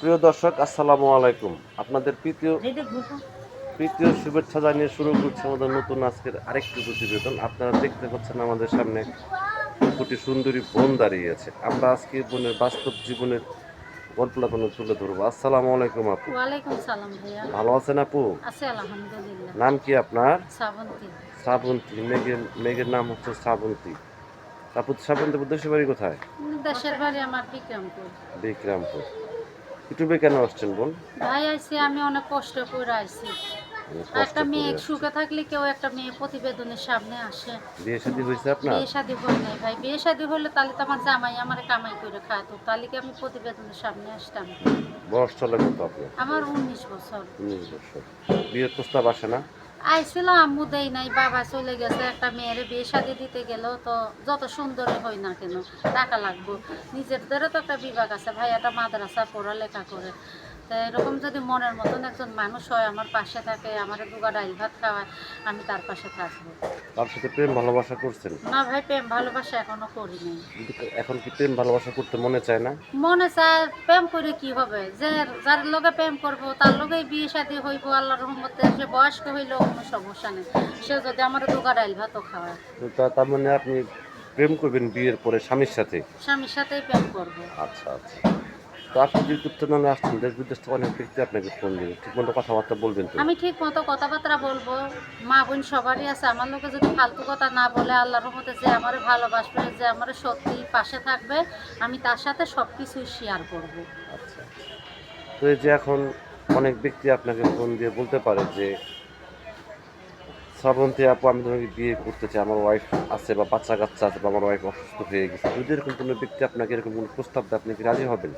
প্রিয় দর্শক আসসালামু আলাইকুম। আপনাদের তৃতীয় তৃতীয় শুভেচ্ছা জানিয়ে শুরু করছে আমাদের নতুন আজকের আরেকটি প্রতিবেদন। আপনারা দেখতে পাচ্ছেন আমাদের সামনে দুটি সুন্দরী বোন দাঁড়িয়ে আছে। আমরা আজকে বোনের বাস্তব জীবনের গল্পটা কোনো তুলে ধরবো। আসসালামু আলাইকুম আপু। ওয়ালাইকুম সালাম ভাইয়া। ভালো আছেন আপু? আছে আলহামদুলিল্লাহ। নাম কি আপনার? শ্রাবন্তী। শ্রাবন্তী। মেঘের মেঘের নাম হচ্ছে শ্রাবন্তী। আপু শ্রাবন্তী দেশের বাড়ি কোথায়? দেশের বাড়ি আমার বিক্রমপুর। বিক্রামপুর। ইউটিউবে কেন আসছেন বোন? ভাই আইসি আমি অনেক কষ্ট করে আইসি। একটা মেয়ে। সুখে থাকলে কেউ একটা মেয়ে প্রতিবেদনের সামনে আসে। বিয়ে শাদি হয়েছে আপনার? বিয়ে শাদি হয় নাই ভাই। বিয়ে শাদি হলে তাহলে তো আমার জামাই আমার কামাই করে খাতো তাহলে কি আমি প্রতিবেদনের সামনে আসতাম? বয়স চলে কত আপনার? আমার উনিশ বছর। উনিশ বছর। বিয়ের প্রস্তাব আসে না? আইছিল আম্মু দেই নাই, বাবা চলে গেছে, একটা মেয়ের বিয়ে শাদি দিতে গেল, তো যত সুন্দরই হয় না কেন, টাকা লাগবো। নিজেদেরও তো একটা বিভাগ আছে ভাই একটা মাদ্রাসা পড়ালেখা করে। তো এরকম যদি মনের মতন একজন মানুষ হয় আমার পাশে থাকে আমার দুগা ডাইল ভাত খাওয়ায় আমি তার পাশে থাকব। তার সাথে প্রেম ভালোবাসা করছেন? না ভাই প্রেম ভালোবাসা এখনও করি নাই। এখন কি প্রেম ভালোবাসা করতে মনে চায় না? মনে চায় প্রেম করে কি হবে? যে যার লগে প্রেম করব তার লগেই বিয়ে শাদি হইব আল্লাহ রহমতে সে বয়স্ক হইলেও কোনো সমস্যা নেই। সে যদি আমার দুগা ডাইল ভাতও খাওয়ায়। তো তার মানে আপনি প্রেম করবেন বিয়ের পরে স্বামীর সাথে? স্বামীর সাথেই প্রেম করব। আচ্ছা আচ্ছা। তো আপনি যে উত্তেজনা আসছেন দেশ বিদেশ থেকে অনেক ব্যক্তি আপনাকে ফোন দেবে। ঠিক মতো কথাবার্তা বলবেন তো? আমি ঠিক মতো কথাবার্তা বলব। মা বোন সবারই আছে। আমার লোকে যদি ফালতু কথা না বলে আল্লাহর রহমতে যে আমার ভালোবাসবে যে আমার সত্যি পাশে থাকবে আমি তার সাথে সব কিছুই শেয়ার করব। আচ্ছা। তো এই যে এখন অনেক ব্যক্তি আপনাকে ফোন দিয়ে বলতে পারে যে শ্রাবন্তী আপু আমি তোমাকে বিয়ে করতে চাই আমার ওয়াইফ আছে বা বাচ্চা কাচ্চা আছে বা আমার ওয়াইফ অসুস্থ হয়ে গেছে। যদি এরকম কোনো ব্যক্তি আপনাকে এরকম কোনো প্রস্তাব দেয় আপনি কি রাজি হবেন?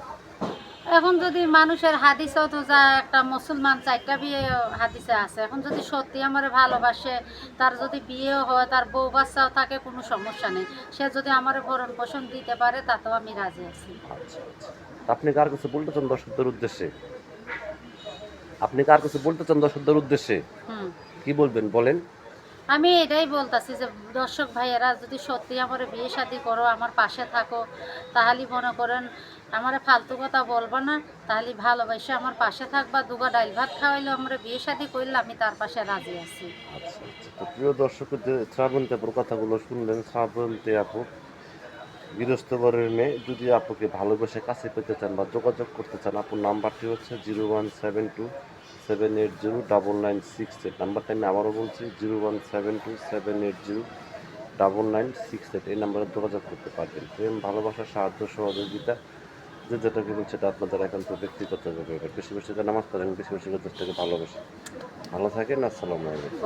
এখন যদি মানুষের হাদিসেও তো যা একটা মুসলমান চারটা বিয়ে হাদিসে আছে এখন যদি সত্যি আমার ভালোবাসে তার যদি বিয়েও হয় তার বউ বাচ্চাও থাকে কোনো সমস্যা নেই। সে যদি আমার ভরণ পোষণ দিতে পারে তাতেও আমি রাজি আছি। আচ্ছা আচ্ছা। আপনি কার কাছে বলতে চান দর্শকদের উদ্দেশ্যে? আপনি কার কাছে বলতে চান দর্শকদের উদ্দেশ্যে? হুম। কি বলবেন বলেন। আমি এটাই বলতাছি যে দর্শক ভাইয়েরা, যদি সত্যি আমার বিয়ে শাদি করো, আমার পাশে থাকো, তাহলে মনে করেন আমার ফালতু কথা বলব না, তাহলে ভালোবাসে আমার পাশে থাকবা, দুগা ডাইল ভাত খাওয়াইলে, আমরা বিয়ে শাদি করলে আমি তার পাশে রাজি আছি। আচ্ছা আচ্ছা। প্রিয় দর্শক শ্রাবন্তী আপুর কথাগুলো শুনলেন, শ্রাবন্তী আপু গৃহস্থবরের মেয়ে, যদি আপুকে ভালোবেসে কাছে পেতে চান বা যোগাযোগ করতে চান, আপুর নাম্বারটি হচ্ছে zero one seven two seven eight zero double nine six eight. নাম্বারটা আমি আবারও বলছি, zero one seven two seven eight zero double nine six eight. এই নাম্বারে যোগাযোগ করতে পারবেন। প্রেম, ভালোবাসা, সাহায্য, সহযোগিতা, যে যেটাকে বলছে সেটা আপনাদের একান্ত ব্যক্তিগত ব্যাপার বেশি বেশি নামাজ পড়েন বেশি বেশি দেশটাকে ভালোবাসেন ভালো থাকেন, আসসালামু আলাইকুম।